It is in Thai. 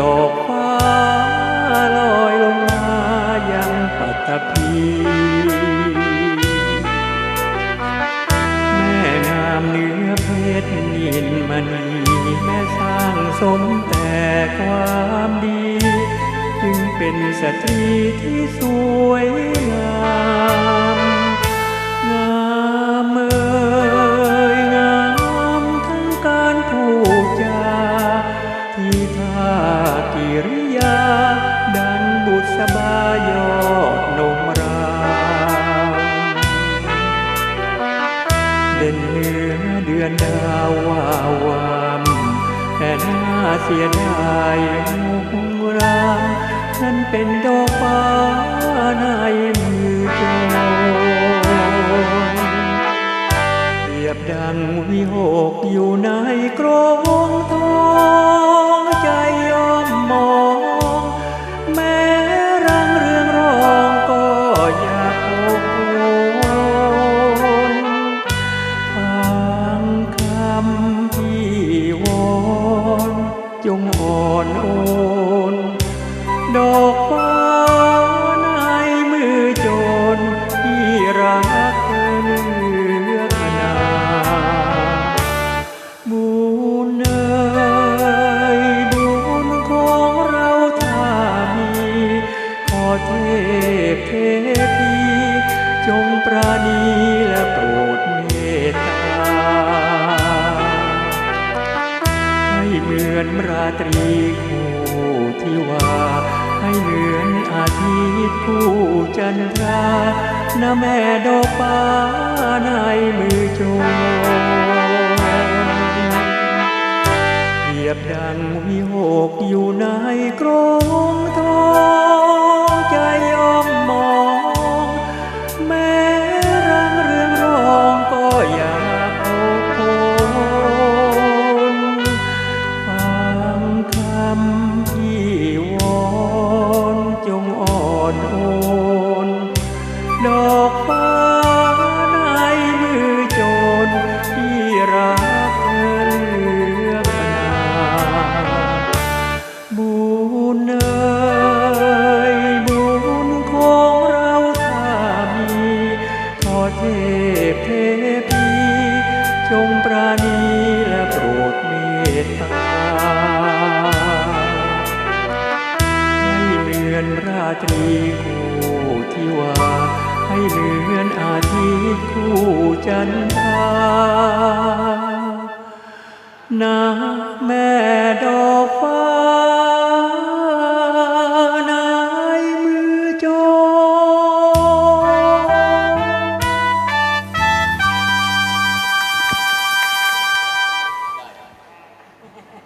ดอกฟ้าลอยลงมายังปัตภีแม่งามเนื้อเพชรนินมณีแม่สร้างสมแต่ความดี จึงเป็นสตรีที่สวยงาม บุษบายอดนมรามเด่นเหนือเดือนดาววาวามแต่น่าเสียดายหงรามนั้นเป็นดอกฟ้าในมือโจรเปรียบดังวิหกอยู่ในกรงท เหมือนราตรีคู่ที่ว่าให้เหมือนอาทิตย์คู่จันทรานะแม่ดอกฟ้าในมือโจ อกฟ้าในมือโจรที่รักเธอเลือกนาบุญเอยบุญของเราถ้ามีขอเทพเทพีจงปราณีและโปรดเมตตาให้เหมือนราตรีคู่ที่ว่า ให้เหมือนอาทิตย์คู่จันทรานะแม่ดอก